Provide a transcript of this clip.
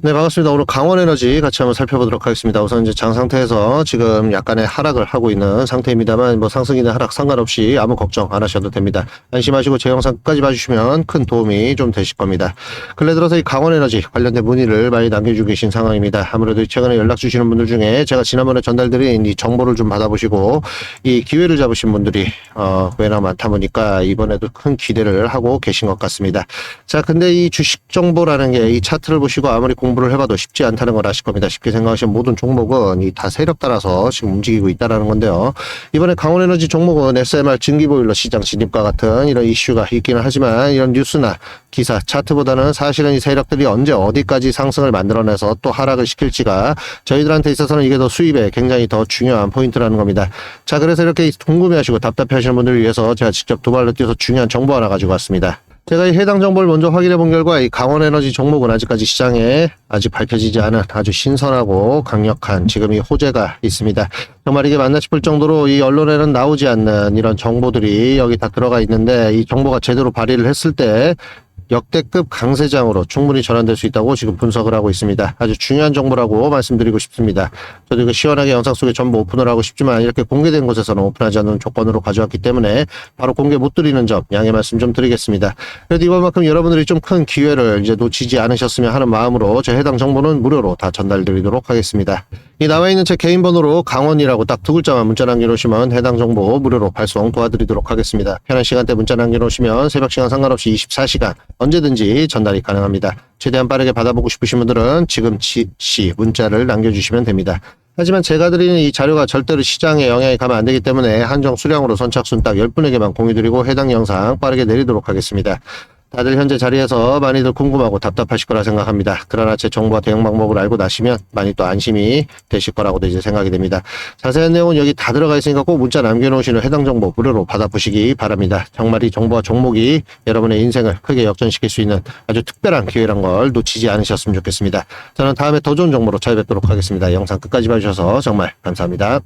네, 반갑습니다. 오늘 강원 에너지 같이 한번 살펴보도록 하겠습니다. 우선 이제 장 상태에서 지금 약간의 하락을 하고 있는 상태입니다만 뭐 상승이나 하락 상관없이 아무 걱정 안 하셔도 됩니다. 안심하시고 제 영상 끝까지 봐주시면 큰 도움이 좀 되실 겁니다. 근래 들어서 이 강원 에너지 관련된 문의를 많이 남겨주고 계신 상황입니다. 아무래도 최근에 연락 주시는 분들 중에 제가 지난번에 전달드린 이 정보를 좀 받아보시고 이 기회를 잡으신 분들이 어, 꽤나 많다 보니까 이번에도 큰 기대를 하고 계신 것 같습니다. 자, 근데 이 주식 정보라는 게 이 차트를 보시고 아무리 공 부를 해봐도 쉽지 않다는 걸 아실 겁니다. 쉽게 생각하시면 모든 종목은 이 다 세력 따라서 지금 움직이고 있다라는 건데요. 이번에 강원에너지 종목은 SMR 증기보일러 시장 진입과 같은 이런 이슈가 있기는 하지만 이런 뉴스나 기사, 차트보다는 사실은 이 세력들이 언제 어디까지 상승을 만들어내서 또 하락을 시킬지가 저희들한테 있어서는 이게 더 수입에 굉장히 더 중요한 포인트라는 겁니다. 자, 그래서 이렇게 궁금해하시고 답답해하시는 분들을 위해서 제가 직접 두 발로 뛰어서 중요한 정보 하나 가지고 왔습니다. 제가 이 해당 정보를 먼저 확인해 본 결과 이 강원에너지 종목은 아직까지 시장에 아직 밝혀지지 않은 아주 신선하고 강력한 지금 이 호재가 있습니다. 정말 이게 맞나 싶을 정도로 이 언론에는 나오지 않는 이런 정보들이 여기 다 들어가 있는데 이 정보가 제대로 발휘를 했을 때 역대급 강세장으로 충분히 전환될 수 있다고 지금 분석을 하고 있습니다. 아주 중요한 정보라고 말씀드리고 싶습니다. 저도 이거 시원하게 영상 속에 전부 오픈을 하고 싶지만 이렇게 공개된 곳에서는 오픈하지 않는 조건으로 가져왔기 때문에 바로 공개 못 드리는 점 양해 말씀 좀 드리겠습니다. 그래도 이번만큼 여러분들이 좀 큰 기회를 이제 놓치지 않으셨으면 하는 마음으로 제 해당 정보는 무료로 다 전달드리도록 하겠습니다. 이 나와 있는 제 개인 번호로 강원이라고 딱 두 글자만 문자 남겨놓으시면 해당 정보 무료로 발송 도와드리도록 하겠습니다. 편한 시간대 문자 남겨놓으시면 새벽 시간 상관없이 24시간 언제든지 전달이 가능합니다. 최대한 빠르게 받아보고 싶으신 분들은 지금 시 문자를 남겨주시면 됩니다. 하지만 제가 드리는 이 자료가 절대로 시장에 영향이 가면 안 되기 때문에 한정 수량으로 선착순 딱 10분에게만 공유드리고 해당 영상 빠르게 내리도록 하겠습니다. 다들 현재 자리에서 많이들 궁금하고 답답하실 거라 생각합니다. 그러나 제 정보와 대응 방법을 알고 나시면 많이 또 안심이 되실 거라고도 이제 생각이 됩니다. 자세한 내용은 여기 다 들어가 있으니까 꼭 문자 남겨놓으시는 해당 정보 무료로 받아보시기 바랍니다. 정말 이 정보와 종목이 여러분의 인생을 크게 역전시킬 수 있는 아주 특별한 기회란 걸 놓치지 않으셨으면 좋겠습니다. 저는 다음에 더 좋은 정보로 찾아뵙도록 하겠습니다. 영상 끝까지 봐주셔서 정말 감사합니다.